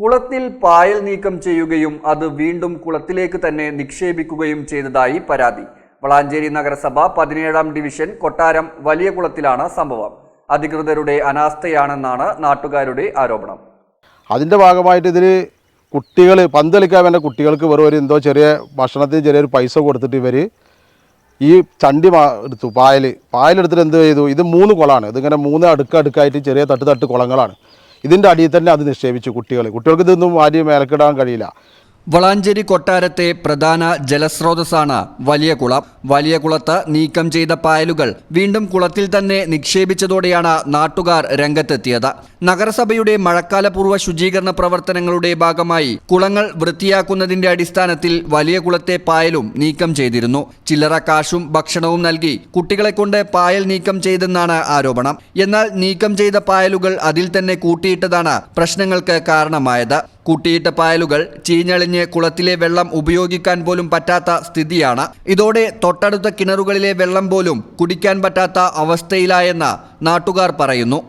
കുളത്തിൽ പായൽ നീക്കം ചെയ്യുകയും അത് വീണ്ടും കുളത്തിലേക്ക് തന്നെ നിക്ഷേപിക്കുകയും ചെയ്തതായി പരാതി. വളാഞ്ചേരി നഗരസഭ പതിനേഴാം ഡിവിഷൻ കൊട്ടാരം വലിയ കുളത്തിലാണ് സംഭവം. അധികൃതരുടെ അനാസ്ഥയാണെന്നാണ് നാട്ടുകാരുടെ ആരോപണം. അതിന്റെ ഭാഗമായിട്ട് ഇതിൽ കുട്ടികൾ പന്ത് കളിക്കാൻ വേണ്ട കുട്ടികൾക്ക് വെറും ഒരു എന്തോ ചെറിയ ഭക്ഷണത്തിന് ചെറിയൊരു പൈസ കൊടുത്തിട്ട് ഇവർ ഈ ചണ്ടി എടുത്തു പായൽ പായലെടുത്തിട്ട് എന്ത് ചെയ്തു? ഇത് മൂന്ന് കുളമാണ് ഇതിങ്ങനെ മൂന്ന് അടുക്കടുക്കായിട്ട് ചെറിയ തട്ട് തട്ട് കുളങ്ങളാണ്. ഇതിന്റെ അടിയിൽ തന്നെ അത് നിക്ഷേപിച്ചു കുട്ടികൾ കുട്ടികൾക്ക് ഇതൊന്നും ആരും മേലക്കിടാൻ കഴിയില്ല. വളാഞ്ചേരി കൊട്ടാരത്തെ പ്രധാന ജലസ്രോതസ്സാണ് വലിയ കുളം വലിയ കുളത്ത് നീക്കം ചെയ്ത പായലുകൾ വീണ്ടും കുളത്തിൽ തന്നെ നിക്ഷേപിച്ചതോടെയാണ് നാട്ടുകാർ രംഗത്തെത്തിയത്. നഗരസഭയുടെ മഴക്കാലപൂർവ ശുചീകരണ പ്രവർത്തനങ്ങളുടെ ഭാഗമായി കുളങ്ങൾ വൃത്തിയാക്കുന്നതിന്റെ അടിസ്ഥാനത്തിൽ വലിയ കുളത്തെ പായലും നീക്കം ചെയ്തിരുന്നു. ചില്ലറ കാശും ഭക്ഷണവും നൽകി കുട്ടികളെ കൊണ്ട് പായൽ നീക്കം ചെയ്തെന്നാണ് ആരോപണം. എന്നാൽ നീക്കം ചെയ്ത പായലുകൾ അതിൽ തന്നെ കൂട്ടിയിട്ടതാണ് പ്രശ്നങ്ങൾക്ക് കാരണമായത്. കൂട്ടിയിട്ട പായലുകൾ ചീഞ്ഞളിഞ്ഞ് കുളത്തിലെ വെള്ളം ഉപയോഗിക്കാൻ പോലും പറ്റാത്ത സ്ഥിതിയാണ്. ഇതോടെ തൊട്ടടുത്ത കിണറുകളിലെ വെള്ളം പോലും കുടിക്കാൻ പറ്റാത്ത അവസ്ഥയിലായെന്ന് നാട്ടുകാർ പറയുന്നു.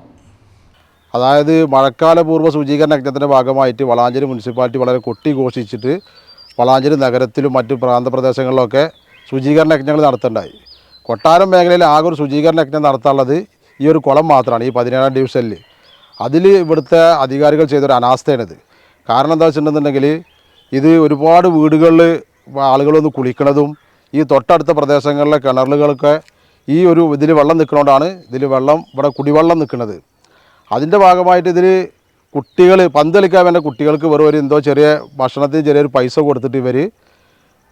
അതായത് മഴക്കാല പൂർവ ശുചീകരണ യജ്ഞത്തിന്റെ ഭാഗമായിട്ട് വളാഞ്ചേരി മുനിസിപ്പാലിറ്റി വളരെ കൊട്ടി ഘോഷിച്ചിട്ട് വളാഞ്ചേരി നഗരത്തിലും മറ്റു പ്രാന്തപ്രദേശങ്ങളിലൊക്കെ ശുചീകരണ യജ്ഞങ്ങൾ നടത്തേണ്ടായി കൊട്ടാരം മേഖലയിൽ ആകെ ഒരു ശുചീകരണ യജ്ഞം നടത്താനുള്ളത് ഈ ഒരു കുളം മാത്രമാണ് ഈ പതിനേഴാം ഡിവിഷനിൽ അതിൽ ഇവിടുത്തെ അധികാരികൾ ചെയ്തൊരു അനാസ്ഥയാണിത്. കാരണം എന്താ വെച്ചിട്ടുണ്ടെന്നുണ്ടെങ്കിൽ ഇത് ഒരുപാട് വീടുകളിൽ ആളുകൾ വന്ന് കുളിക്കണതും ഈ തൊട്ടടുത്ത പ്രദേശങ്ങളിലെ കിണറുകളൊക്കെ ഈ ഒരു ഇതിൽ വെള്ളം നിൽക്കുന്നതുകൊണ്ടാണ് ഇതിൽ വെള്ളം ഇവിടെ കുടിവെള്ളം നിൽക്കുന്നത്. അതിന്റെ ഭാഗമായിട്ട് ഇതിൽ കുട്ടികൾ പന്ത് കളിക്കാൻ വേണ്ട കുട്ടികൾക്ക് വെറും ഒരു എന്തോ ചെറിയ ഭക്ഷണത്തിന് ചെറിയൊരു പൈസ കൊടുത്തിട്ട് ഇവർ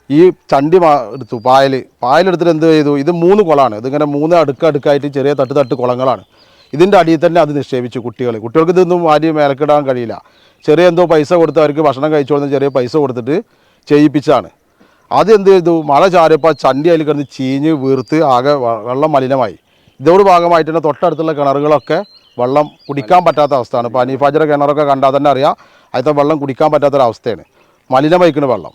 ഈ ചണ്ടി എടുത്തു പായൽ. പായലെടുത്തിട്ട് എന്ത് ചെയ്തു? ഇത് മൂന്ന് കുളമാണ്. ഇതിങ്ങനെ മൂന്ന് അടുക്ക അടുക്കായിട്ട് ചെറിയ തട്ട് തട്ട് കുളങ്ങളാണ്. ഇതിന്റെ അടിയിൽ തന്നെ അത് നിക്ഷേപിച്ചു കുട്ടികൾ. കുട്ടികൾക്ക് ഇതൊന്നും ആരും മേലക്കിടാൻ കഴിയില്ല. ചെറിയ എന്തോ പൈസ കൊടുത്ത് അവർക്ക് ഭക്ഷണം കഴിച്ചു കൊടുത്ത് ചെറിയ പൈസ കൊടുത്തിട്ട് ചെയ്യിപ്പിച്ചാണ് അത് എന്ത് ചെയ്തു? മഴ ചാരിയപ്പോൾ ചണ്ടി അതിൽ കിടന്ന് ചീഞ്ഞ് വീർത്ത് ആകെ വെള്ളം മലിനമായി. ഇതോട് ഭാഗമായിട്ട് തന്നെ തൊട്ടടുത്തുള്ള കിണറുകളൊക്കെ വെള്ളം കുടിക്കാൻ പറ്റാത്ത അവസ്ഥയാണ്. ഇപ്പോൾ അനീഫാജിയുടെ കിണറൊക്കെ കണ്ടാൽ തന്നെ അറിയാം. അതിലത്തെ വെള്ളം കുടിക്കാൻ പറ്റാത്തൊരവസ്ഥയാണ് മലിനമയക്കുന്ന വെള്ളം.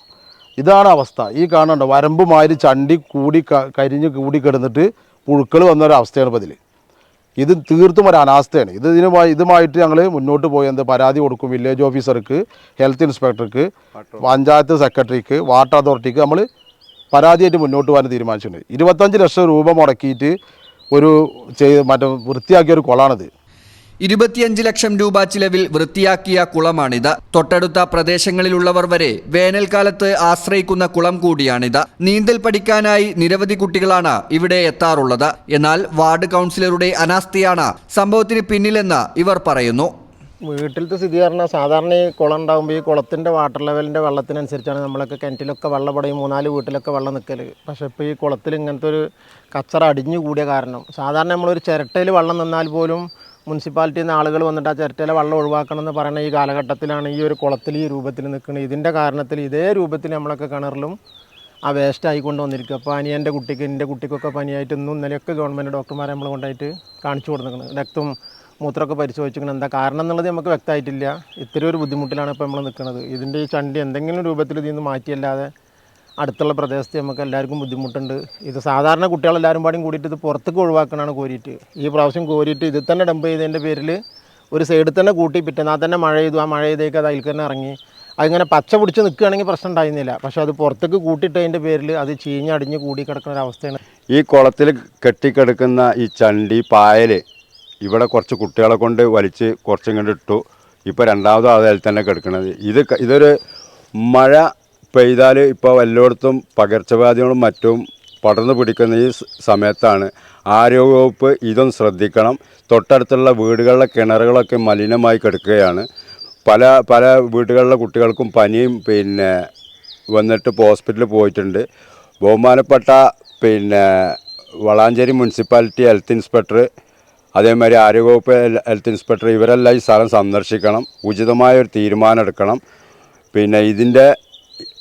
ഇതാണ് അവസ്ഥ. ഈ കാണുന്നുണ്ട്? വരമ്പുമാതിരി ചണ്ടി കൂടി കരിഞ്ഞ് കൂടി കിടന്നിട്ട് പുഴുക്കൾ വന്നൊരവസ്ഥയാണ് ഇപ്പോൾ ഇതിൽ ഇത് തീർത്തും ഒരു അനാസ്ഥയാണ്. ഇത് ഇതിനുമായി ഇതുമായിട്ട് ഞങ്ങൾ മുന്നോട്ട് പോയി. എന്ത് പരാതി കൊടുക്കും വില്ലേജ് ഓഫീസർക്ക് ഹെൽത്ത് ഇൻസ്പെക്ടർക്ക് പഞ്ചായത്ത് സെക്രട്ടറിക്ക് വാട്ടർ അതോറിറ്റിക്ക് നമ്മൾ പരാതിയായിട്ട് മുന്നോട്ട് പോകാൻ തീരുമാനിച്ചിട്ടുണ്ട്. ഇരുപത്തഞ്ച് ലക്ഷം രൂപ മുടക്കിയിട്ട് ഒരു ചെയ്ത് മറ്റേ വൃത്തിയാക്കിയ ഒരു കുളമാണിത് ഇരുപത്തിയഞ്ച് ലക്ഷം രൂപ ചിലവിൽ വൃത്തിയാക്കിയ കുളമാണിത്. തൊട്ടടുത്ത പ്രദേശങ്ങളിലുള്ളവർ വരെ വേനൽക്കാലത്ത് ആശ്രയിക്കുന്ന കുളം കൂടിയാണിത്. നീന്തൽ പഠിക്കാനായി നിരവധി കുട്ടികളാണ് ഇവിടെ എത്താറുള്ളത്. എന്നാൽ വാർഡ് കൗൺസിലറുടെ അനാസ്ഥയാണ് സംഭവത്തിന് പിന്നിലെന്ന് ഇവർ പറയുന്നു. വീട്ടിലത്തെ സ്ഥിതി പറഞ്ഞാൽ സാധാരണ ഈ കുളം ഉണ്ടാകുമ്പോൾ ഈ കുളത്തിന്റെ വാട്ടർ ലെവലിന്റെ വെള്ളത്തിനനുസരിച്ചാണ് നമ്മളൊക്കെ കിണറ്റിലൊക്കെ വെള്ളം പടയും മൂന്നാൽ വീട്ടിലൊക്കെ വെള്ളം നിൽക്കൽ പക്ഷേ ഇപ്പോൾ ഈ കുളത്തിൽ ഇങ്ങനത്തെ ഒരു കച്ചറ അടിഞ്ഞു കൂടിയ കാരണം സാധാരണ നമ്മളൊരു ചിരട്ടയിൽ വെള്ളം നിന്നാൽ പോലും മുനിസിപ്പാലിറ്റിയിൽ നിന്ന് ആളുകൾ വന്നിട്ട് ആ ചിരട്ടയിലെ വെള്ളം ഒഴിവാക്കണം എന്ന് പറയുന്ന ഈ കാലഘട്ടത്തിലാണ് ഈ ഒരു കുളത്തിൽ ഈ രൂപത്തിൽ നിൽക്കുന്നത്. ഇതിന്റെ കാരണത്തിൽ ഇതേ രൂപത്തിൽ നമ്മളൊക്കെ കിണറിലും ആ വേസ്റ്റ് ആയിക്കൊണ്ട് വന്നിരിക്കുക അനിയന്റെ കുട്ടിക്ക് എന്റെ കുട്ടിക്കൊക്കെ പനിയായിട്ട് ഇന്നും ഇന്നലെയൊക്കെ ഗവൺമെന്റ് ഡോക്ടർമാരെ നമ്മൾ കൊണ്ടായിട്ട് കാണിച്ചു കൊടുക്കുന്നത് രക്തം മൂത്രമൊക്കെ പരിശോധിച്ചിരിക്കണം എന്താ കാരണം എന്നുള്ളത് നമുക്ക് വ്യക്തമായിട്ടില്ല. ഇത്തിരി ഒരു ബുദ്ധിമുട്ടിലാണ് ഇപ്പോൾ നമ്മൾ നിൽക്കുന്നത്. ഇതിന്റെ ഈ ചണ്ടി എന്തെങ്കിലും രൂപത്തിൽ ഇതിൽ നിന്ന് മാറ്റിയല്ലാതെ അടുത്തുള്ള പ്രദേശത്ത് നമുക്ക് എല്ലാവർക്കും ബുദ്ധിമുട്ടുണ്ട്. ഇത് സാധാരണ കുട്ടികളെല്ലാവരും പാടും കൂടിയിട്ട് ഇത് പുറത്തേക്ക് ഒഴിവാക്കണമാണ് കോരിയിട്ട്. ഈ പ്രാവശ്യം കോരിയിട്ട് ഇതിൽ തന്നെ ഡംപ് ചെയ്തതിന്റെ പേരിൽ ഒരു സൈഡിൽ തന്നെ കൂട്ടി പിറ്റേന്നാൽ തന്നെ മഴ ചെയ്തു ആ മഴ ചെയ്തേക്ക് അത് അതിൽ തന്നെ ഇറങ്ങി. അതിങ്ങനെ പച്ച പിടിച്ച് നിൽക്കുകയാണെങ്കിൽ പ്രശ്നം ഉണ്ടായിരുന്നില്ല. പക്ഷേ അത് പുറത്തേക്ക് കൂട്ടിയിട്ടതിന്റെ പേരിൽ അത് ചീഞ്ഞടിഞ്ഞ് കൂടി കിടക്കുന്ന ഒരു അവസ്ഥയാണ്. ഈ കുളത്തിൽ കെട്ടിക്കിടക്കുന്ന ഈ ചണ്ടി പായൽ ഇവിടെ കുറച്ച് കുട്ടികളെ കൊണ്ട് വലിച്ച് കുറച്ചും കണ്ടിട്ടു ഇപ്പോൾ രണ്ടാമതും അതിൽ തന്നെ കിടക്കുന്നത് ഇത് ഇതൊരു മഴ പെയ്താൽ ഇപ്പോൾ എല്ലായിടത്തും പകർച്ചവ്യാധികളും മറ്റും പടർന്നു പിടിക്കുന്ന ഈ സമയത്താണ് ആരോഗ്യവകുപ്പ് ഇതും ശ്രദ്ധിക്കണം. തൊട്ടടുത്തുള്ള വീടുകളിലെ കിണറുകളൊക്കെ മലിനമായി കിടക്കുകയാണ്. പല പല വീടുകളിലെ കുട്ടികൾക്കും പനിയും പിന്നെ വന്നിട്ട് ഹോസ്പിറ്റലിൽ പോയിട്ടുണ്ട്. ബഹുമാനപ്പെട്ട പിന്നെ വളാഞ്ചേരി മുനിസിപ്പാലിറ്റി ഹെൽത്ത് ഇൻസ്പെക്ടർ അതേമാതിരി ആരോഗ്യവകുപ്പ് ഹെൽ- ഹെൽത്ത് ഇൻസ്പെക്ടർ ഇവരെല്ലാം ഈ സ്ഥലം സന്ദർശിക്കണം. ഉചിതമായ ഒരു തീരുമാനം എടുക്കണം. പിന്നെ ഇതിന്റെ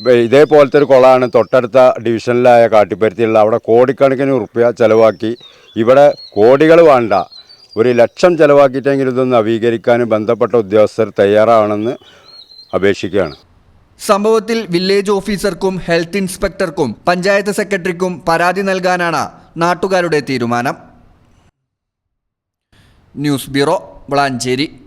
ഇതേപോലത്തെ ഒരു കുളമാണ് തൊട്ടടുത്ത ഡിവിഷനിലായ കാട്ടിപ്പരുത്തിയുള്ള അവിടെ കോടിക്കണക്കിന് ഉറുപ്പ്യ ചിലവാക്കി. ഇവിടെ കോടികൾ വേണ്ട. ഒരു ലക്ഷം ചിലവാക്കിയിട്ടെങ്കിലും ഇതൊന്ന് നവീകരിക്കാനും ബന്ധപ്പെട്ട ഉദ്യോഗസ്ഥർ തയ്യാറാണെന്ന് അപേക്ഷിക്കുകയാണ്. സംഭവത്തിൽ വില്ലേജ് ഓഫീസർക്കും ഹെൽത്ത് ഇൻസ്പെക്ടർക്കും പഞ്ചായത്ത് സെക്രട്ടറിക്കും പരാതി നൽകാനാണ് നാട്ടുകാരുടെ തീരുമാനം. News bureau Valanchery.